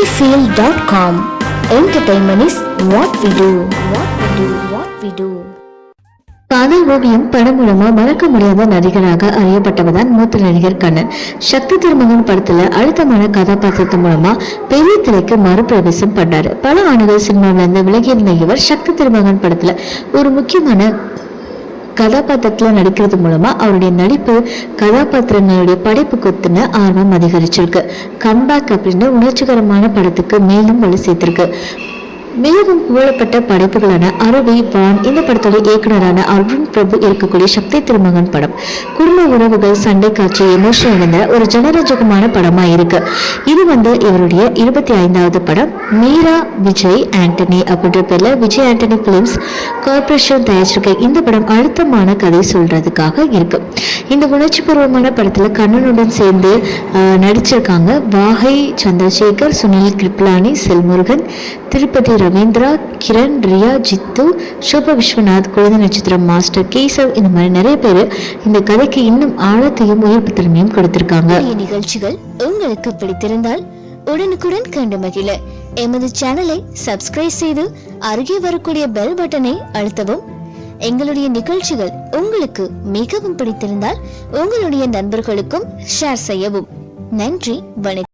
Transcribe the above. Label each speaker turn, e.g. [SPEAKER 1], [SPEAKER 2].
[SPEAKER 1] sunnyfield.com. Entertainment is what we do. What we do. What we do.
[SPEAKER 2] காதல் ஓவியம் படம் மூலமா மறக்க முடியாத நடிகராக அறியப்பட்டவர்தான் மூத்த நடிகர் கண்ணன் சக்தி திருமகன் படத்துல அழுத்தமான கதாபாத்திரத்தின் மூலமா பெரிய திரைக்கு மறுபிரவேசம் பண்ணாரு பல ஆண்டுகள் சினிமாவிலிருந்து விலகியிருந்த இவர் சக்தி திருமகன் படத்துல ஒரு முக்கியமான கதாபாத்திரத்தில் நடிக்கிறது மூலமா அவருடைய நடிப்பு கதாபாத்திரங்களுடைய படைப்பு கொத்துன ஆர்வம் அதிகரிச்சிருக்கு. கம்பேக் அப்படின்னு உணர்ச்சிகரமான படத்துக்கு மேலும் வலு சேர்த்திருக்கு. மிகவும் புகழப்பட்ட படைப்புகளான அருவி வான் இந்த படத்தோட இயக்குனரான அருண் பிரபு இருக்கக்கூடிய சக்தி திருமகன் படம். குடும்ப உறவுகள் சண்டை காட்சி எமோஷன் இருந்த ஒரு ஜனரஞ்சகமான படமா இருக்கு இது வந்து இவருடைய இருபத்தி ஐந்தாவது படம் மீரா விஜய் ஆண்டனி அப்படின்ற பேர்ல விஜய் ஆண்டனி பிலிம்ஸ் கார்பரேஷன் தயாரிச்சிருக்க இந்த படம் அழுத்தமான கதை சொல்றதுக்காக இருக்கு. இந்த உணர்ச்சிபூர்வமான படத்துல கண்ணனுடன் சேர்ந்து நடிச்சிருக்காங்க வாகை சந்திரசேகர் சுனில் கிருப்லானி செல்முருகன் திருப்பதி ரவீந்திரா கிரண் ரியா ஜித்து சோபா விஸ்வநாத் குழந்தை நட்சத்திரம் மாஸ்டர் கேசவ் இந்த மாதிரி நிறைய பேர் இந்த கதைக்கு இன்னும் ஆழத்தையும் உயிர்ப்பு திறமையும் கொடுத்திருக்காங்க.
[SPEAKER 1] நிகழ்ச்சிகள் உங்களுக்கு பிடித்திருந்தால் உடனுக்குடன் கண்டு மகிழ. எமது சேனலை சப்ஸ்கிரைப் செய்து அருகே வரக்கூடிய பெல் பட்டனை அழுத்தவும். எங்களுடைய நிகழ்ச்சிகள் உங்களுக்கு மிகவும் பிடித்திருந்தால் உங்களுடைய நண்பர்களுக்கும் ஷேர் செய்யவும். நன்றி வணக்கம்.